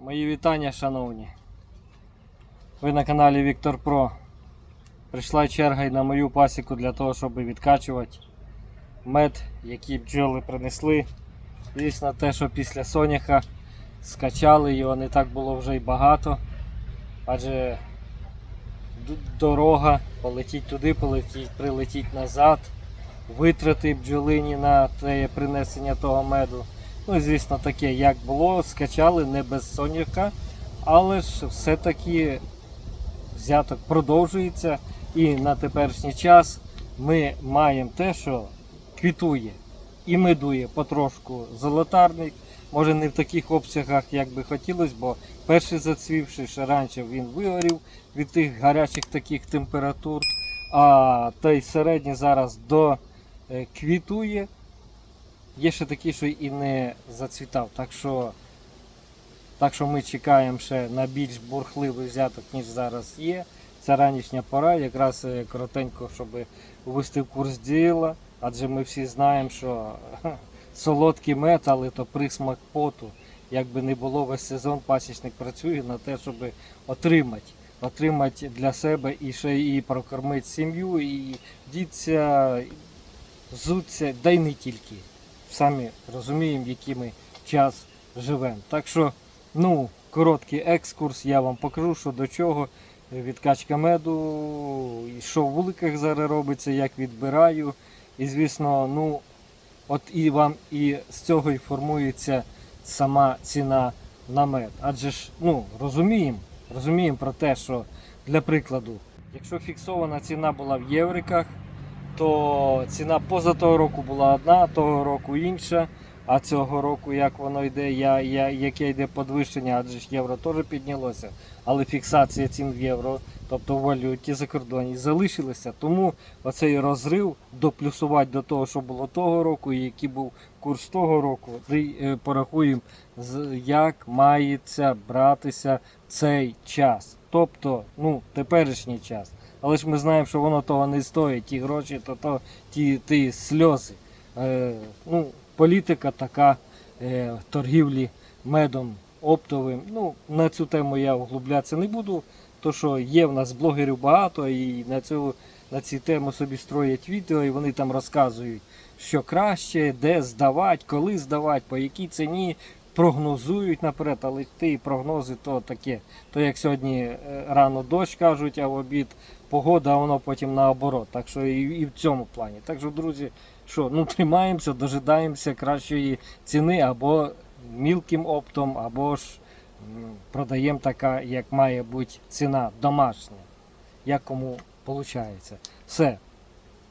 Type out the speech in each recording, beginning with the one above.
Мої вітання, шановні. Ви на каналі Віктор Про. Прийшла черга і на мою пасіку для того, щоб відкачувати мед, який бджоли принесли. Звісно, те, що після соняха скачали його не так було вже й багато. Адже дорога, полетіть туди, полетіть, прилетіть назад, витрати бджолині на те принесення того меду. Ну звісно таке, як було, скачали не без соняха, але ж все-таки взяток продовжується. І на теперішній час ми маємо те, що квітує і медує потрошку золотарник. Може не в таких обсягах, як би хотілося, бо перший зацвівший ще раніше він вигорів від тих гарячих таких температур. А той середній зараз до е. Є ще такі, що і не зацвітав. Так що, так що ми чекаємо ще на більш бурхливий взяток, ніж зараз є. Це ранішня пора, якраз е, коротенько, щоб ввести в курс діла. Адже ми всі знаємо, що ха, солодкий мед, але то присмак поту. Як би не було весь сезон, пасічник працює на те, щоб отримати. Отримати для себе і ще і прокормити сім'ю, і діться, взуться, да й не тільки самі розуміємо, який ми час живемо. Так що, ну, короткий екскурс, я вам покажу, що до чого. Відкачка меду, і що в вуликах зараз робиться, як відбираю. І звісно, ну, от і вам і з цього і формується сама ціна на мед. Адже ж, ну, розуміємо, розуміємо про те, що для прикладу, якщо фіксована ціна була в євриках, то ціна поза того року була одна, того року інша. А цього року, як воно йде, я, я, яке йде підвищення, адже ж євро теж піднялося, але фіксація цін в євро, тобто в валюті закордонній, залишилася. Тому оцей розрив доплюсувати до того, що було того року, і який був курс того року, е, порахуємо, як мається братися цей час. Тобто, ну, теперішній час. Але ж ми знаємо, що воно того не стоїть, ті гроші, то, то ті, ті сльози. Е, ну, політика така е, торгівлі медом оптовим. Ну, на цю тему я углублятися не буду, то що є в нас блогерів багато і на цю на ці теми собі строять відео, і вони там розказують, що краще, де здавати, коли здавати, по якій ціні. Прогнозують наперед, але ті прогнози то таке. То як сьогодні е, рано дощ кажуть, а в обід погода, а воно потім наоборот. Так що і, і в цьому плані. Так що, друзі, що ну тримаємося, дожидаємося кращої ціни або мілким оптом, або ж продаємо така, як має бути ціна домашня. Як кому виходить. Все.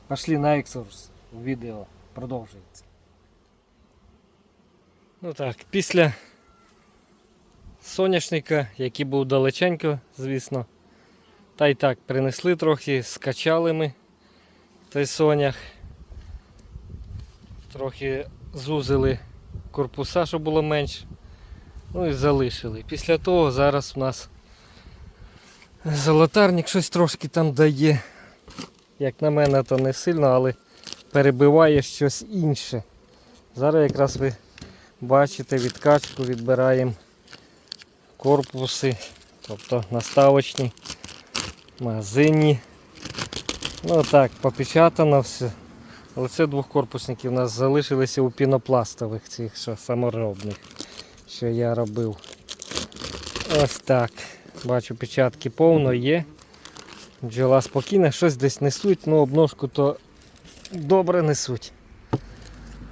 Пішли на екскурс. Відео продовжується. Ну так, після соняшника, який був далеченько, звісно. Та й так, принесли трохи, скачали ми той сонях. Трохи зузили корпуса, щоб було менше. Ну і залишили. Після того зараз у нас золотарник щось трошки там дає. Як на мене, то не сильно, але перебиває щось інше. Зараз якраз ви бачите відкачку, відбираємо корпуси, тобто наставочні, магазинні. Ну так, попечатано все. Але це двохкорпусники у нас залишилися у пінопластових цих що саморобних, що я робив. Ось так. Бачу, печатки повно є. Бджола спокійна, щось десь несуть, ну обножку то добре несуть.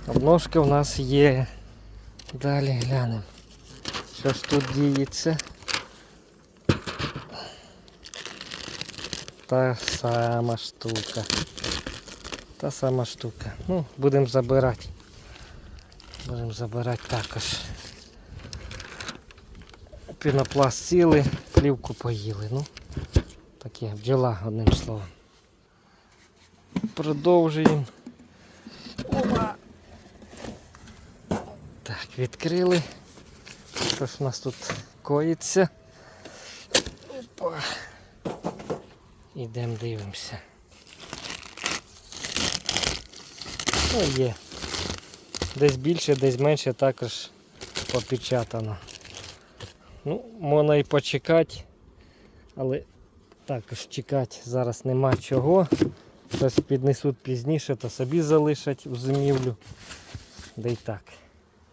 Обножка в нас є. Далі глянемо. Що ж тут діється? Та сама штука. Та сама штука. Ну, будемо забирати. Будемо забирати також. Пінопласт сіли, плівку поїли. Ну, таке, бджола, одним словом. Продовжуємо. Опа! Так, відкрили. Що ж у нас тут коїться? Опа. Ідемо дивимося. Ну, є. Десь більше, десь менше також попечатано. Ну, можна і почекати, але також чекати зараз нема чого. Щось піднесуть пізніше, то собі залишать у зимівлю. Да й так.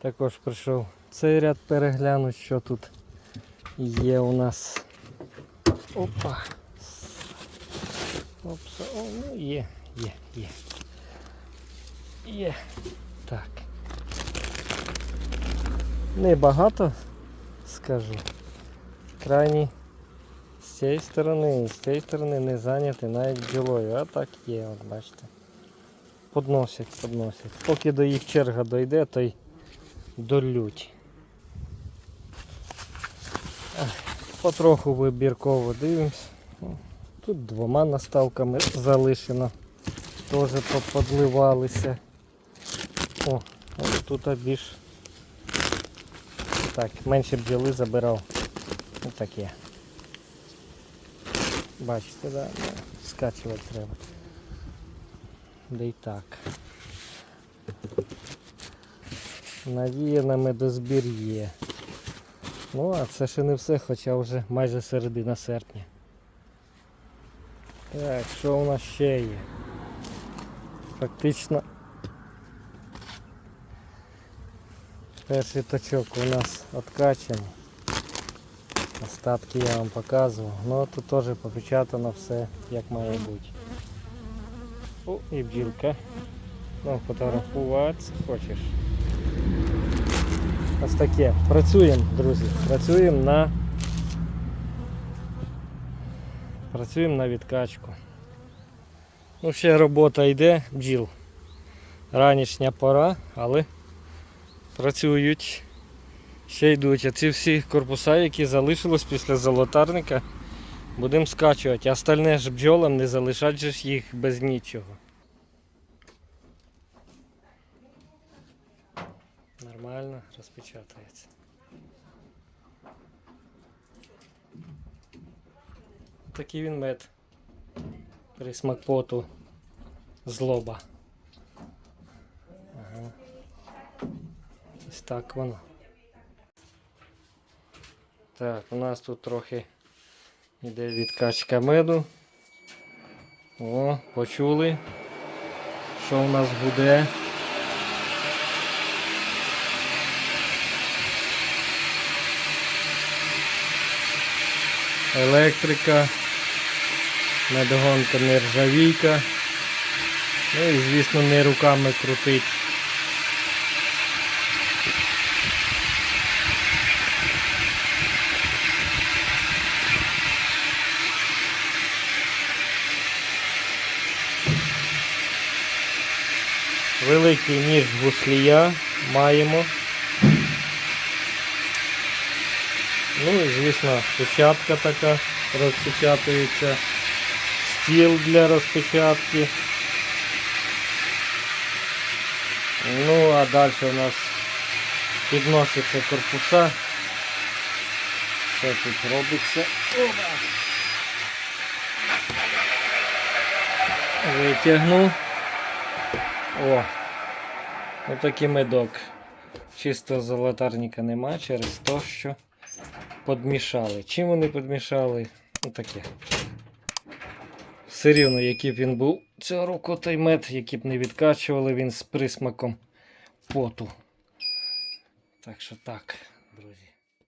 Також прийшов цей ряд переглянути, що тут є у нас. Опа. Опса. О, ну є, є, є. Є. Так. Небагато, скажу. Крайні з цієї сторони і з цієї сторони не зайняті навіть бджолою, а так є, от бачите. Подносять, подносять. Поки до їх черга дойде, то й долють. Потроху вибірково дивимось. Ну, Тут двома наставками залишено. Теж поподливалися. О, ось тут більш так, менше бджоли забирав. Ось таке. Бачите, да? Ну, скачувати треба. Да й так. Надія на медозбір є. Ну, а це ще не все, хоча вже майже середина серпня. Так, що у нас ще є? Фактично перший точок у нас откачаний. Остатки я вам показував. Ну тут теж попечатано все як має бути. О, і бджілка. Ну, фотографуватися хочеш. Ось таке. Працюємо, друзі. Працюємо на Працюємо на відкачку. Ну, ще робота йде, бджіл. Ранішня пора, але працюють. Ще йдуть. А ці всі корпуса, які залишились після золотарника, будемо скачувати. А остальне ж бджолам не залишать ж їх без нічого. Нормально розпечатується. Такий він мед. Присмак поту злоба. Ага. Ось так воно. Так, у нас тут трохи йде відкачка меду. О, почули, що у нас буде. Електрика, медогонка нержавійка. Ну і звісно не руками крутить. Великий ніж гуслія маємо. Ну і звісно печатка така розпечатується. Стіл для розпечатки. Ну а далі у нас підноситься корпуса. Що тут робиться? Витягну. О! Отакий медок. Чисто золотарника нема через те, що подмішали. Чим вони підмішали? Отаке. Все рівно, який б він був цього року той мед, який б не відкачували він з присмаком поту. Так що так, друзі.